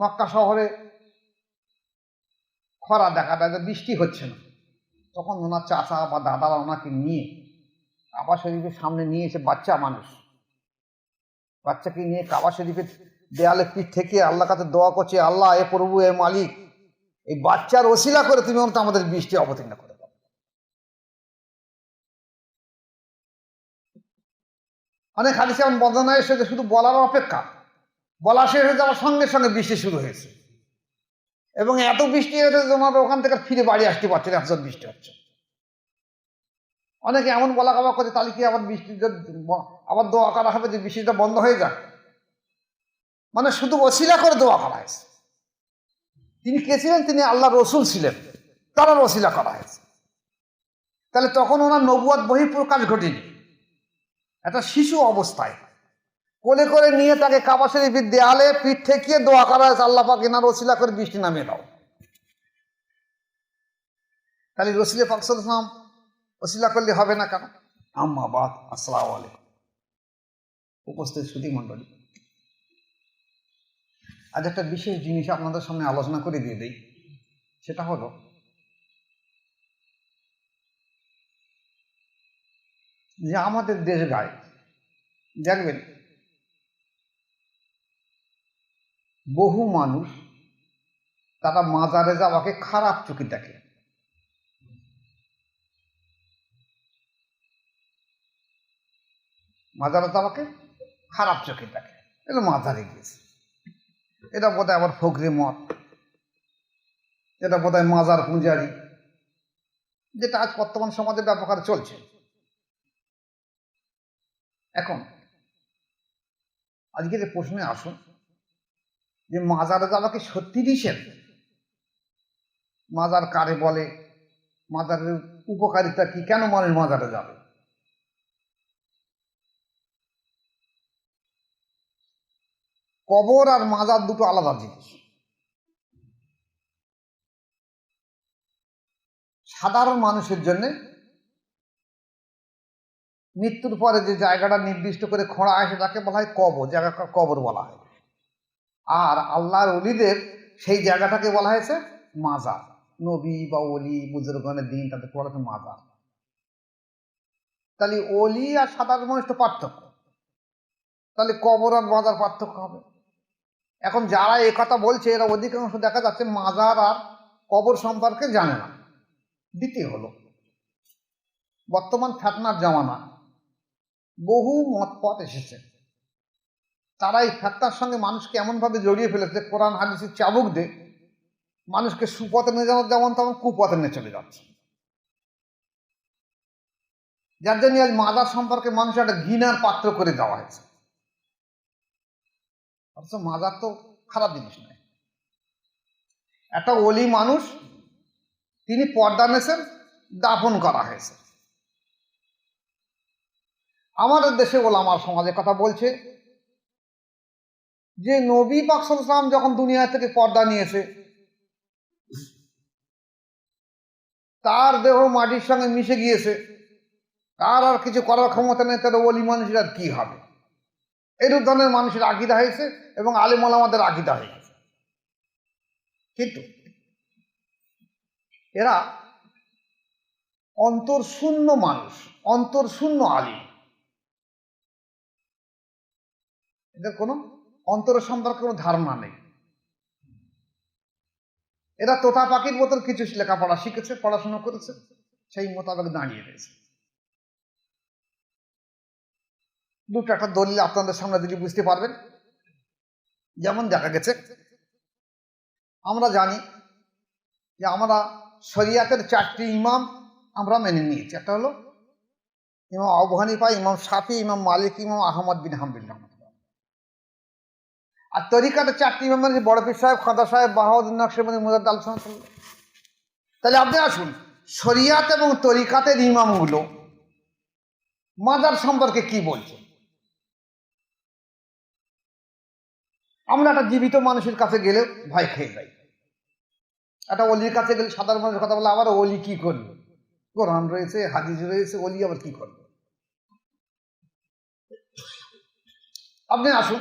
মক্কা শহরে খরা দেখা দেয় বৃষ্টি হচ্ছে না। তখন ওনার চাচা বা দাদারা ওনাকে নিয়ে, কাবা শরীফের সামনে নিয়ে এসে বাচ্চা মানুষ, বাচ্চাকে নিয়ে কাবা শরীফের দেয়ালে পিঠ থেকে আল্লাহ কাছে দোয়া করছে, আল্লাহ, এ প্রভু, এ মালিক, এই বাচ্চার ওসিলা করে তুমি অন্তত আমাদের বৃষ্টি অবতীর্ণ করে দাও। অনেক হাদিসে এমন বর্ণনা এসেছে শুধু বলার অপেক্ষা বলা শেষ হয়ে যাওয়ার সঙ্গে সঙ্গে বৃষ্টি শুরু হয়েছে। এবং এত বৃষ্টি হয়েছে যে ওনারা ওখান থেকে ফিরে বাড়ি আসতে পারছে না এত বৃষ্টি হচ্ছে। অনেকে এমন বলা কাবা করে, তাহলে কি আবার বৃষ্টি আবার দোয়া করা হবে যে বৃষ্টিটা বন্ধ হয়ে যাক? মানে শুধু অশিলা করে দোয়া করা হয়েছে। তিনি কে ছিলেন? তিনি আল্লাহ রসুল ছিলেন। তারা ওসিলা করা হয়েছে। তাহলে তখন ওনার নবুয়াদ বহিঃপ্রকাশ ঘটেনি। একটা শিশু অবস্থায় কোলে করে নিয়ে তাকে কাবা শরীফের দেয়ালে পিঠ ঠেকিয়ে দোয়া করা হয়েছে, আল্লাহ পাক এনার ওসিলা করে বৃষ্টি নামিয়ে দাও। তাহলে রসিলে পাকসল ইসলাম ওসিলা করলে হবে না কেন? আম্মা বাদ, আসসালামু আলাইকুম। উপস্থিত সুধী মণ্ডলী। আজ একটা বিশেষ জিনিস আপনাদের সামনে আলোচনা করে দিয়ে দিই। সেটা হলো, যে আমাদের দেশ গায়ে, দেখবেন বহু মানুষ তারা মাজারে যাওয়াকে খারাপ চোখে দেখে। মাজারে যাওয়াকে খারাপ চোখে দেখে। এটা মাজারে গিয়েছে। এটা বোধহয় আবার ফকরি মত। এটা বোধহয় মাজার পূজারি। যেটা আজ বর্তমান সমাজে ব্যাপক চলছে। এখন, আজকের প্রশ্নে আসুন। যে মাজারে যাওয়াকে সত্যি দিছেন মাজার কারে বলে? মাজারের উপকারিতা কি? কেন মানুষ মাজারে যাবে? কবর আর মাজার দুটো আলাদা জিনিস। সাধারণ মানুষের জন্য মৃত্যুর পরে যে জায়গাটা নির্দিষ্ট করে খোঁড়া আসে তাকে বলা হয় কবর জায়গাটা কবর বলা হয়। আর আল্লাহর অলিদের সেই জায়গাটাকে বলা হয়েছে মাজার। নবী বা অলি বুজুর্গনের দিন তাদের বলা হচ্ছে মাজার। তাহলে অলি আর সাধারণ মানুষ তো পার্থক্য। তাহলে কবর আর মাজার পার্থক্য হবে। এখন যারা কথা বলছে, এরা অধিকাংশ দেখা যাচ্ছে মাজার আর কবর সম্পর্কে জানে না। দ্বিতীয় হলো, বর্তমান ফ্যাতনার জামানা। বহু মত পথ এসেছে। তারা এই ফ্যাতনার সঙ্গে মানুষকে এমনভাবে জড়িয়ে ফেলেছে, কোরআন হাদিসের চাবুক দিয়ে, মানুষকে সুপথে নিয়ে যাওয়ার যেমন তেমন কুপথে নিয়ে চলে যাচ্ছে। যার জন্য আজ মাদার সম্পর্কে মানুষ একটা ঘৃণার পাত্র করে দেওয়া হয়েছে। অথচ মাজার তো খারাপ জিনিস নয়। একটা অলি মানুষ, তিনি পর্দা নেছেন, দাফন করা হয়েছে। আমাদের দেশে ওলামার সমাজে কথা বলছে যে নবী পাকসল ইসলাম যখন দুনিয়া থেকে পর্দা নিয়েছে, তার দেহ মাটির সঙ্গে মিশে গিয়েছে, তার আর কিছু করার ক্ষমতা নেই তার অলি মানুষের আর কি হবে? এরূপ ধরনের মানুষের আকিদা হয়েছে এবং আলিমল আমাদের আকিদা হয়ে গেছে। কিন্তু এরা অন্তরশূন্য মানুষ, অন্তরশূন্য আলিম। এদের কোনো অন্তর সম্পর্কে কোনো ধারণা নেই। এরা তোতা পাখির মতন কিছু লেখাপড়া শিখেছে, পড়াশোনা করেছে, সেই মোতাবেক দাঁড়িয়ে রয়েছে। দুটো একটা দলিল আপনাদের সামনে দিলে বুঝতে পারবেন। যেমন দেখা গেছে, আমরা জানি যে আমরা শরিয়াতের চারটি ইমাম আমরা মেনে নিয়েছি। একটা হলো ইমাম আবু হানিফা, ইমাম শাফি, ইমাম মালিক, ইমাম আহমদ বিন হামবিন রহমতুল্লাহ। আর তরিকাতের চারটি মানে বড় পীর সাহেব, খাদা সাহেব, বাহাউদ্দিন নকশেবন্দি মুজাদ আল তাহলে আপনি আসুন, শরিয়াত এবং তরিকাতের ইমামগুলো মাজার সম্পর্কে কি বলছে? আমরা একটা জীবিত মানুষের কাছে গেলে ভয় খেয়ে যাই। একটা অলির কাছে গেলে সাধারণ মানুষের কথা বলে আবার অলি কি করবে? কোরআন রয়েছে, হাদিস রয়েছে, অলি আবার কি করবে? আপনি আসুন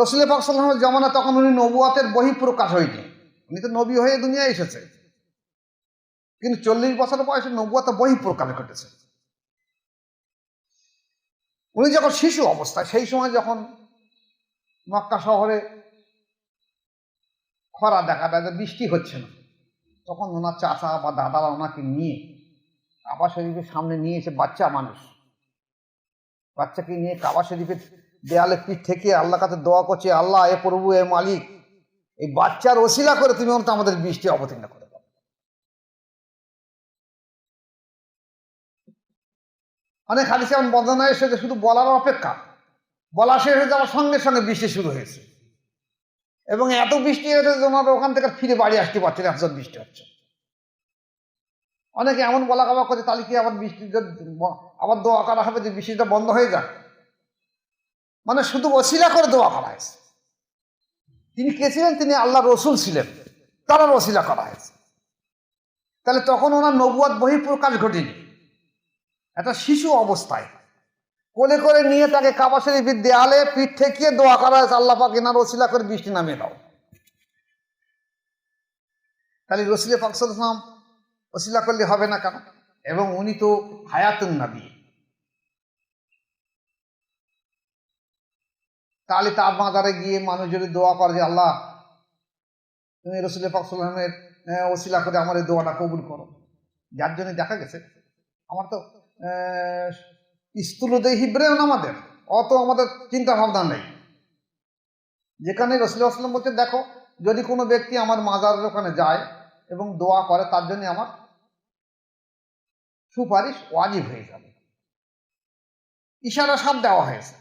রসুল পাক সাল্লামের জমানা তখন উনি নবুয়াতের বহি প্রকাশ হয়নি উনি তো নবী হয়ে দুনিয়ায় এসেছে। কিন্তু চল্লিশ বছর বয়সে নবুয়াতে বহি প্রকাশ ঘটেছে। উনি যখন শিশু অবস্থায়, সেই সময় যখন মক্কা শহরে খরা দেখা দেয় বৃষ্টি হচ্ছে না, তখন ওনার চাচা বা দাদারা ওনাকে নিয়ে, কাবা শরীফের সামনে নিয়ে এসে বাচ্চা মানুষ, বাচ্চাকে নিয়ে কাবা শরীফের দেয়ালে পিঠ থেকে আল্লাহ কাছে দোয়া করছে, আল্লাহ, এ প্রভু, এ মালিক, এই বাচ্চার ওসিলা করে তুমি অন্তত আমাদের বৃষ্টি অবতীর্ণ করে দাও। অনেক হাদিসে এমন বর্ণনা এসেছে শুধু বলার অপেক্ষা, বলা শেষ হয়ে যাওয়ার সঙ্গে সঙ্গে বৃষ্টি শুরু হয়েছে। এবং এত বৃষ্টি হয়েছে ওনারা ওখান থেকে ফিরে বাড়ি আসতে পারছে না এত বৃষ্টি হচ্ছে। অনেকে এমন বলা কাবা করছে তাহলে কি আবার বৃষ্টি আবার দোয়া করা হবে যে বৃষ্টিটা বন্ধ হয়ে যাক? মানে শুধু ওসিলা করে দোয়া করা হয়েছে। তিনি কে ছিলেন? তিনি আল্লাহ রসুল ছিলেন। তারা ওসিলা করা হয়েছে। তাহলে তখন ওনার নবুয়াদ বহিঃপ্রকাশ ঘটেনি। একটা শিশু অবস্থায়। কোলে করে নিয়ে তাকে কাবা শরীফের দেয়ালে পিঠ ঠেকিয়ে দোয়া করা হয়েছে, আল্লাহ পাক এনার ওসিলা করে বৃষ্টি নামিয়ে দাও। তাহলে রসিলে পাকসালাম ওসিলা করলে হবে না কেন? এবং উনি তো হায়াতুন নাবী। তাহলে তার মাদারে গিয়ে মানুষ যদি দোয়া করে যে, আল্লাহ, তুমি রসুলের পাকসালামের ওসিলা করে আমার এই দোয়াটা কবুল করো। যার জন্য দেখা গেছে, আমার তো স্থূলদেহ হিব্রেও না আমাদের, অত আমাদের চিন্তা ভাবনা নেই। যেখানে রসুল আসলাম বলছে দেখো, যদি কোনো ব্যক্তি আমার মাজারের ওখানে যায় এবং দোয়া করে, তার জন্য আমার সুপারিশ ওয়াজিব হয়ে যাবে। ইশারা সব দেওয়া হয়েছে।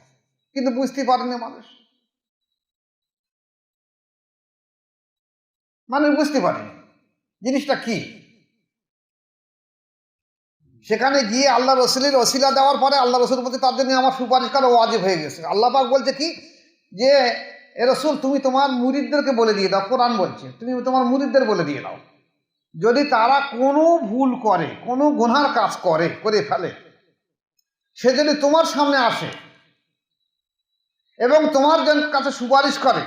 কিন্তু বুঝতে পারেনি মানুষ। মানুষ বুঝতে পারেনি জিনিসটা কি? সেখানে গিয়ে আল্লাহ রসুলের ওসিলা দেওয়ার পরে আল্লাহ রসুল বলছে তার জন্য আমার সুপারিশ করা ওয়াজিব হয়ে গেছে। আল্লাহ পাক বলছে কি? যে, এ রসুল, তুমি তোমার মুরিদদেরকে বলে দিয়ে দাও, কোরআন বলছে। তুমি তোমার মুরিদদের বলে দিয়ে দাও। যদি তারা কোনো ভুল করে, কোনো গুনহার কাজ করে করে ফেলে, সে যদি তোমার সামনে আসে এবং তোমার কাছে সুপারিশ করে।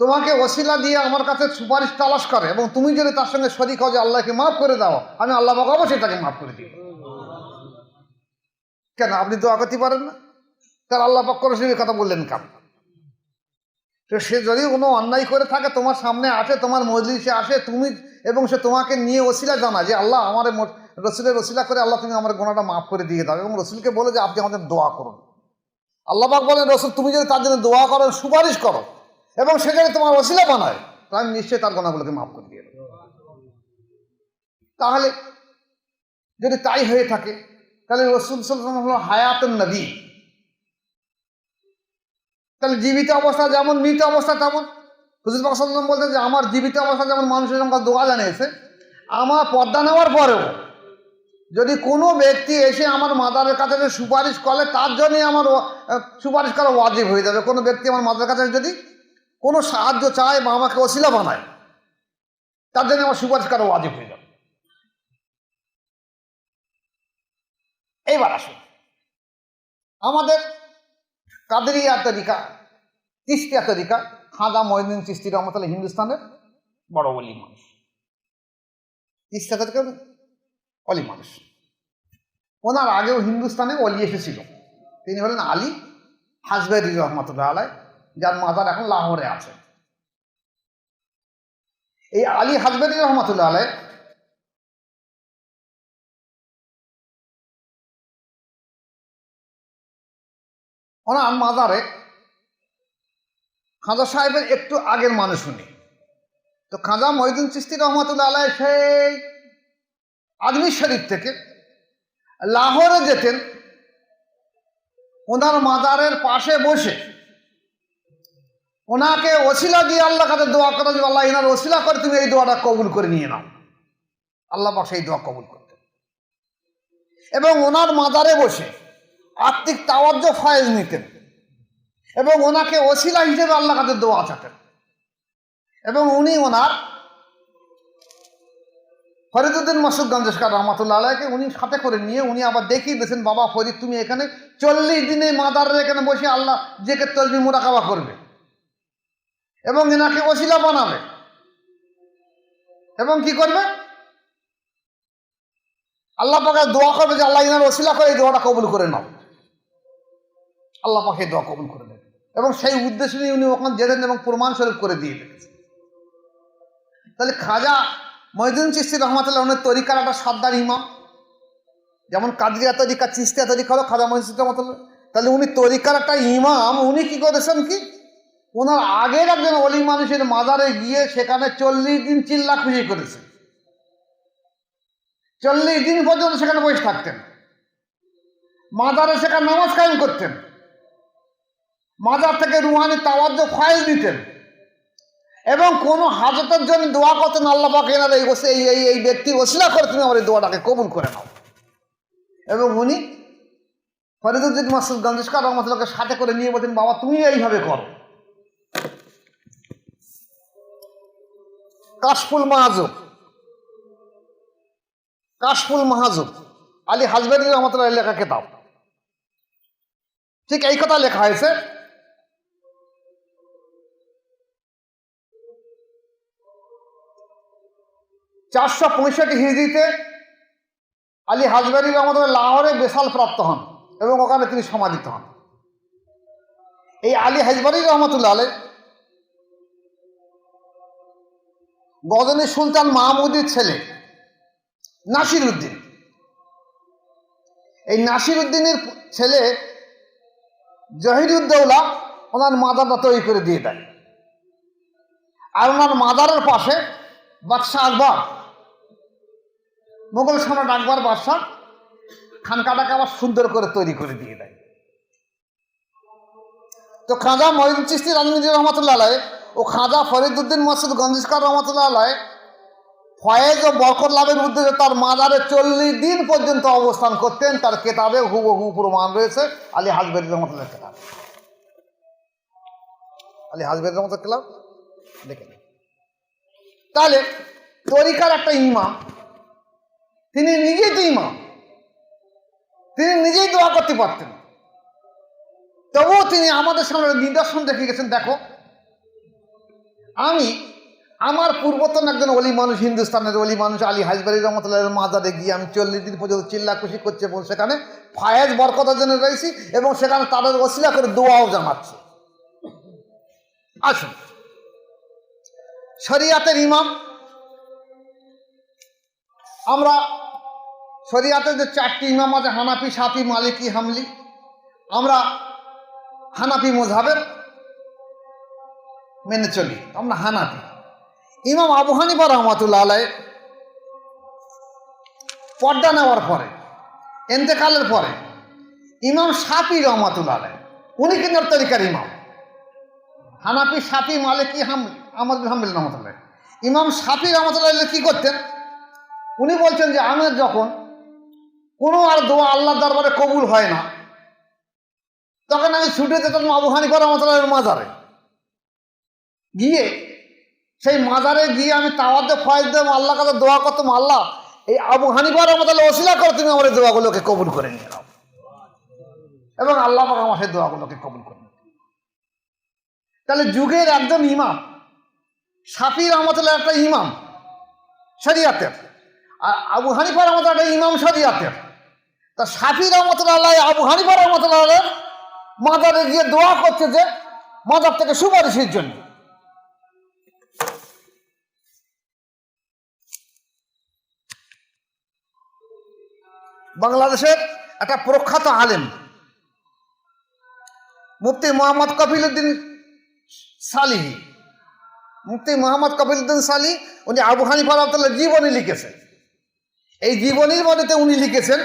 তোমাকে ওসিলা দিয়ে আমার কাছে সুপারিশ তালাশ করে এবং তুমি যদি তার সঙ্গে শরিক হও যে আল্লাহকে মাফ করে দাও, আমি আল্লাহ পাক অবশ্যই তাকে মাফ করে দিই কেন? আপনি দোয়া করতে পারেন না? তার আল্লাহ পাক সেই কথা বললেন কেন? তো সে যদি কোনো অন্যায় করে থাকে, তোমার সামনে আসে, তোমার মজলিসে আসে, তুমি এবং সে তোমাকে নিয়ে ওসিলা জানা যে আল্লাহ আমার রসুলের ওসিলা করে আল্লাহ তুমি আমার গোনাটা মাফ করে দিয়ে দাও এবং রসুলকে বলে যে আপনি আমাদের দোয়া করুন। আল্লাহ পাক বলেন, রসুল, তুমি যদি তার জন্য দোয়া করো, সুপারিশ করো এবং সেখানে তোমার ওসিলা বানায়, তাহলে আমি নিশ্চয়ই তার গোনাগুলোকে মাফ করে দিয়ে তাহলে যদি তাই হয়ে থাকে, তাহলে রসুল সাল্লাম হলো হায়াতুন নবী। তাহলে জীবিত অবস্থা যেমন, মৃত অবস্থা তেমন। হুজুর পাকসাল্লাম বলতেন যে, আমার জীবিত অবস্থা যেমন মানুষের সঙ্গে দোয়া জানিয়েছে, আমার পর্দা নেওয়ার পরেও যদি কোনো ব্যক্তি এসে আমার মাদারের কাছে সুপারিশ করে, তার জন্যই আমার সুপারিশ করা ওয়াজিব হয়ে যাবে। কোনো ব্যক্তি আমার মাদারের কাছে যদি কোনো সাহায্য চায় বা আমাকে অশিলা বানায়, তার জন্য আমার সুপারিশ করা ওয়াজিব হয়ে যাবে। এইবার আসুন। আমাদের কাদেরিয়া তরিকা, তিস্তিয়া তরিকা, খাদা মহিদিন চিস্তি রহমতাল্লাহ হিন্দুস্তানের বড় বলি মানুষ। তিস্তা তরিকা অলি মানুষ। ওনার আগেও হিন্দুস্তানে অলি এসেছিল। তিনি হলেন আলী হাজবেরি রহমতুল্লাহ আলাই, যার মাজার এখন লাহোরে আছে। এই আলী হাজবেরি রহমতুল্লাহ আলাই ওনার মাজারে খাজা সাহেবের একটু আগের মানুষ উনি। তো খাজা মহিদুল চিস্তি রহমতুল্লাহ আলাই সেই আজমির শরীফ থেকে লাহোরে যেতেন, ওনার মাজারের পাশে বসে। ওনাকে ওসিলা দিয়ে আল্লাহ কাছে দোয়া করে যে আল্লাহ, এনার ওসিলা করে তুমি এই দোয়াটা কবুল করে নিয়ে নাও। আল্লাহ পাক সেই দোয়া কবুল করতেন। এবং ওনার মাজারে বসে আত্মিক তাওয়াজ্য ফয়েজ নিতেন এবং ওনাকে ওসিলা হিসেবে আল্লাহ কাছে দোয়া চাতেন এবং উনি ওনার ফরিদুদ্দিন মাসুদ গঞ্জেশকার রহমতুল্লাহ আলাইকে উনি সাথে করে নিয়ে উনি আবার দেখিয়ে দিয়েছেন, বাবা ফরিদ, তুমি এখানে চল্লিশ দিনে মাদারের এখানে বসে আল্লাহ জেকে তলবি মোরাকাবা করবে এবং এনাকে ওসিলা বানাবে এবং কি করবে? আল্লাহ পাকে দোয়া করবে যে আল্লাহ ইনার ওসিলা করে এই দোয়াটা কবুল করে নাও। আল্লাহ পাকে দোয়া কবুল করে নেবে এবং সেই উদ্দেশ্য নিয়ে উনি ওখানে যেতেন এবং প্রমাণ স্বরূপ করে দিয়ে দিয়েছেন তাহলে খাজা মহিদুন চিস্তি উনি তরিকার একটা সাদ্দার ইমাম। যেমন কাদরিয়া তরিকা চিস্তিয়া তরিকা হলো খাজা মহিদুন রহমতুল্লাহ। তাহলে উনি তরিকার একটা ইমাম, উনি কি করেছেন কি? ওনার আগের একজন অলি মানুষের মাজারে গিয়ে সেখানে চল্লিশ দিন চিল্লা খুশি করেছেন। চল্লিশ দিন পর্যন্ত সেখানে বসে থাকতেন। মাজারে সেখানে নামাজ কায়েম করতেন। মাজার থেকে রুহানি তাওয়াজ্য ফাইল দিতেন। এবং কোনো হাজতের জন্য দোয়া করতেন, আল্লাহ পাকে এনারা এই এই এই ব্যক্তি ওসিলা করে তুমি আমার এই দোয়াটাকে কবুল করে নাও। এবং উনি ফরিদুদ্দিন মাসুদ গঞ্জস্কার রহমতুল্লাহকে সাথে করে নিয়ে বলতেন, বাবা, তুমি এইভাবে করো। কাশফুল মাহাজুব। কাশফুল মাহাজুব। আলী হাজবেরি রহমতুল্লাহ লেখা কেতাব ঠিক এই কথা লেখা হয়েছে। চারশো পঁয়ষট্টি হিজড়িতে আলী হাজবারি রহমতুল্লাহ লাহোরে বেশাল প্রাপ্ত হন এবং ওখানে তিনি সমাধিত হন। এই আলী হাজবারি রহমতুল্লাহ আলী গজনী সুলতান মাহমুদের ছেলে নাসির উদ্দিন এই নাসির উদ্দিনের ছেলে জহিরুদ্দৌলা ওনার মাদারটা তৈরি করে দিয়ে দেয়। আর ওনার মাদারের পাশে বাদশাহ আকবর মোগল সম্রাট আকবর বাদশাহ খানকাটাকে আবার সুন্দর করে তৈরি করে দিয়ে দেয়। তো খাজা মহিদুল চিস্তি রাজনীতি রহমতুল্লাহ ও খাজা ফরিদুদ্দিন মসুদ গঞ্জিস্কার রহমতুল্লাহ ফয়েজ ও বরকত লাভের উদ্দেশ্যে তার মাজারে চল্লিশ দিন পর্যন্ত অবস্থান করতেন, তার কেতাবে হুবহু প্রমাণ রয়েছে। আলী হাজবের রহমতুল্লাহ কেতাব। আলী হাজবের রহমতুল্লাহ কেলাম দেখে তাহলে তরিকার একটা ইমাম তিনি নিজেই তো ইমাম। তিনি নিজেই দোয়া করতে পারতেন। তবুও তিনি আমাদের সামনে নিদর্শন রেখে গেছেন, দেখো। আমি আমার পূর্বতন একজন অলি মানুষ, হিন্দুস্তানের অলি মানুষ, আলী হাজবারি রহমতুল্লাহ মাজারে গিয়ে আমি চল্লিশ দিন পর্যন্ত চিল্লা খুশি করছে এবং সেখানে ফায়েজ বরকতার জন্য রয়েছি এবং সেখানে তাদের ওসিলা করে দোয়াও জানাচ্ছে। আসুন। শরিয়াতের ইমাম আমরা শরিয়াতের যে চারটি ইমাম আছে, হানাফি সাফি মালিকি, হামলি, আমরা হানাফি মোজাবের মেনে চলি। আমরা হানাফি। ইমাম আবু হানিফা রহমতুল্লাহ আলাই পর্দা নেওয়ার পরে, এন্তেকালের পরে, ইমাম সাফি রহমতুল্লাহ আলাই উনি কিন্তু তরিকার ইমাম। হানাফি সাফি মালিকি হাম আমাদের হামিল রহমতুল্লাহ ইমাম সাফি রহমতুল্লাহ কী করতেন? উনি বলছেন যে আমার যখন কোনো আর দোয়া আল্লাহ দরবারে কবুল হয় না, তখন আমি ছুটে যেতাম আবু হানিফা রহমতুল্লাহের মাজারে। গিয়ে সেই মাজারে গিয়ে আমি তাওয়াতে ফয়েজ দেব আল্লাহ কাছে দোয়া করতাম, আল্লাহ, এই আবু হানিফা রহমতুল্লাহ ওসিলা করে তুমি আমার এই দোয়াগুলোকে কবুল করে নিয়ে নাও। এবং আল্লাহ পাক আমার সেই দোয়াগুলোকে কবুল করে তাহলে যুগের একজন ইমাম সাফির রহমতুল্লাহ একটা ইমাম, শরিয়াতের। আর আবু হানিফা রহমতুল্লাহ ইমাম শরিয়াতের তা সাফি রহমতুল্লাহ আবু হানিফা রহমতুল্লাহ মাজারে গিয়ে দোয়া করছে যে মাজার থেকে সুপারিশের জন্য। বাংলাদেশের একটা প্রখ্যাত আলেম, মুফতি মোহাম্মদ কপিলউদ্দিন সালিহি। মুফতি মোহাম্মদ কপিলউদ্দিন সালি উনি আবু হানিফা রহমতুল্লাহ জীবনী লিখেছেন। এই জীবনীর মধ্যে উনি লিখেছেন,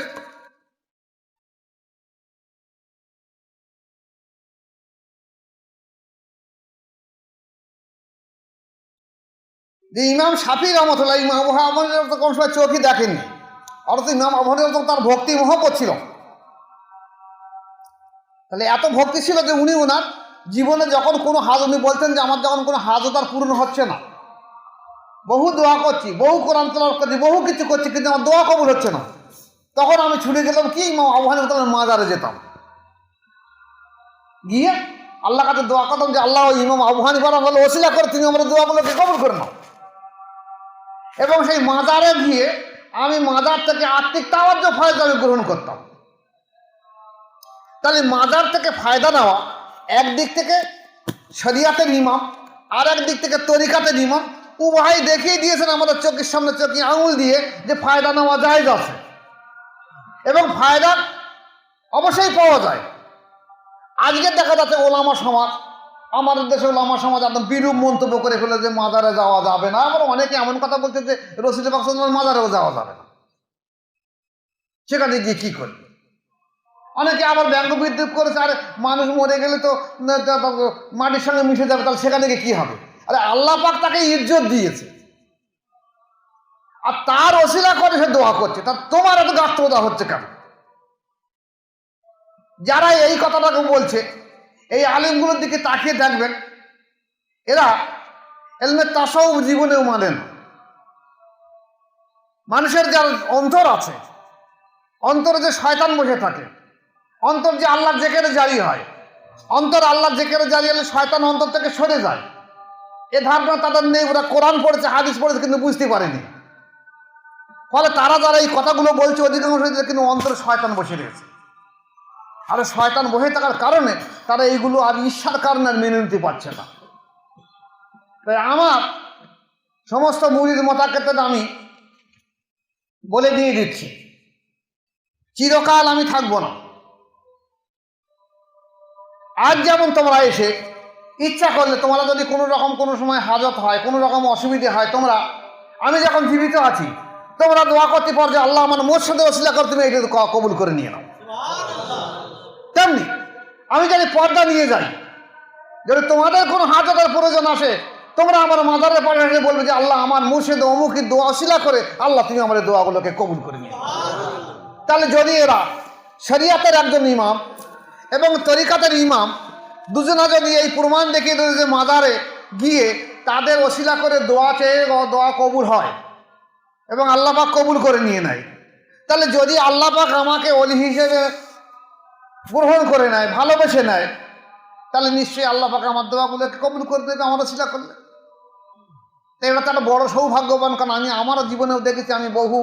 যে ইমাম শাফি রহমতুল্লাহ, ইমাম আবু হানিফা তো কোনো সময় চোখই দেখেনি অথচ ইমাম আবু হানিফা তো তার ভক্তি মহব্বত ছিল। তাহলে এত ভক্তি ছিল যে উনি ওনার জীবনে যখন কোনো হাজ, উনি বলতেন যে আমার যখন কোনো হাজত আর পূরণ হচ্ছে না। বহু দোয়া করছি, বহু কোরআন তেলাওয়াত করছি, বহু কিছু করছি, কিন্তু আমার দোয়া কবুল হচ্ছে না। তখন আমি ছুটে গেলাম, কি ইমাম হানিফা মাজারে যেতাম। গিয়ে আল্লাহ কাছে দোয়া করতাম যে, আল্লাহ ইমাম আবু হানিফা বলে ওসিলা করে, তিনি আমরা দোয়াগুলোকে কবুল করে নাও। এবং সেই মাজারে গিয়ে আমি মাজার থেকে আর্থিক তাওয়াজ্য ফায়দা আমি গ্রহণ করতাম। তাহলে মাজার থেকে ফায়দা নেওয়া একদিক থেকে শরিয়াতের ইমাম আর একদিক থেকে তরিকাতের ইমাম উভয় দেখিয়ে দিয়েছেন আমাদের চোখের সামনে চোখে আঙুল দিয়ে যে ফায়দা নেওয়া যায় আছে। এবং ফায়দা অবশ্যই পাওয়া যায়। আজকে দেখা যাচ্ছে ওলামা সমাজ, আমাদের দেশে ওলামা সমাজ একদম বিরূপ মন্তব্য করে ফেলে যে মাজারে যাওয়া যাবে না। আবার অনেকে এমন কথা বলছে যে রসিদ বাক্সের মাজারেও যাওয়া যাবে না। সেখানে গিয়ে কি করবে? অনেকে আবার ব্যঙ্গ বিদ্রুপ করেছে, আর মানুষ মরে গেলে তা- মাটির সঙ্গে মিশে যাবে, তাহলে সেখানে গিয়ে কি হবে? আরে আল্লাহ পাক তাকে ইজ্জত দিয়েছে। আর তার অশিলা করে সে দোয়া করছে। তা তোমার এত গাত্রদা হচ্ছে কেন? যারা এই কথাটাকে বলছে, এই আলিমগুলোর দিকে তাকিয়ে দেখবেন, এরা এলমে তাসাও জীবনেও মানে না। মানুষের যার অন্তর আছে, অন্তরে যে শয়তান বসে থাকে, অন্তর যে আল্লাহ জেকেরে জারি হয়, অন্তর আল্লাহ জেকেরে জারি হলে শয়তান অন্তর থেকে সরে যায়। এ ধারণা তাদের নেই, ওরা কোরআন পড়েছে, হাদিস পড়েছে, কিন্তু বুঝতে পারেনি। ফলে তারা যারা এই কথাগুলো বলছে, অধিকাংশ কিন্তু অন্তরে শয়তান বসে রয়েছে। আর শয়তান বসে থাকার কারণে তারা এইগুলো আর ঈর্ষার কারণে আর মেনে নিতে পারছে না। তাই আমার সমস্ত মুড়ির মতাক্ষেত্রে আমি বলে দিয়ে দিচ্ছি, চিরকাল আমি থাকব না। আজ যেমন তোমরা এসে ইচ্ছা করলে তোমরা যদি কোনো রকম কোনো সময় হাজত হয়, কোনো রকম অসুবিধে হয়, তোমরা, আমি যখন জীবিত আছি, তোমরা দোয়া করতে পারো যে আল্লাহ আমার মোর্শদে ওসিলা করে তুমি এটা কবুল করে নিয়ে নাও। তেমনি, আমি যদি পর্দা নিয়ে যাই, যদি তোমাদের কোনো হাজতের প্রয়োজন আসে, তোমরা আমার মাদারের এসে বলবে যে আল্লাহ আমার মুর্শিদ অমুকি দোয়া অশিলা করে, আল্লাহ তুমি আমার দোয়াগুলোকে কবুল করে নিও। তাহলে যদি এরা শরিয়াতের একজন ইমাম এবং তরিকাতের ইমাম দুজনা যদি এই প্রমাণ দেখিয়ে দেবে যে মাদারে গিয়ে তাদের অশিলা করে দোয়া চেয়ে দোয়া কবুল হয় এবং আল্লাহ পাক কবুল করে নিয়ে নেয়। তাহলে যদি আল্লাহ পাক আমাকে অলি হিসেবে গ্রহণ করে নেয়, ভালোবেসে নেয়, তাহলে নিশ্চয়ই আল্লাহ পাক আমার দোয়াগুলোকে কবুল করে দেবে, আমার অশিলা করলে। তো এটা তো একটা বড় সৌভাগ্যবান, কারণ আমি আমারও জীবনেও দেখেছি, আমি বহু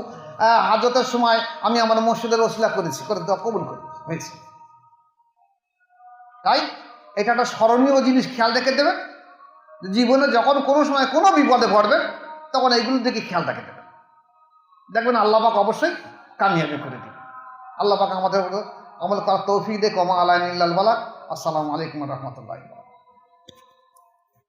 হাজতের সময় আমি আমার মসজিদের অশিলা করেছি, করে দেওয়া কবুল করি হয়েছে। তাই? এটা একটা স্মরণীয় জিনিস, খেয়াল রেখে দেবেন। জীবনে যখন কোনো সময় কোনো বিপদে পড়বেন, তখন এইগুলোর দিকে খেয়াল রেখে দেবেন। দেখবেন আল্লাপাক অবশ্যই কামিয়াবি করে দিবে আল্লাপাক আমাদের আমাদের করার তৌফিক দে কমা আলাইন ইল্লাল বালাক। আসসালামু আলাইকুম রহমতুল্লাহ।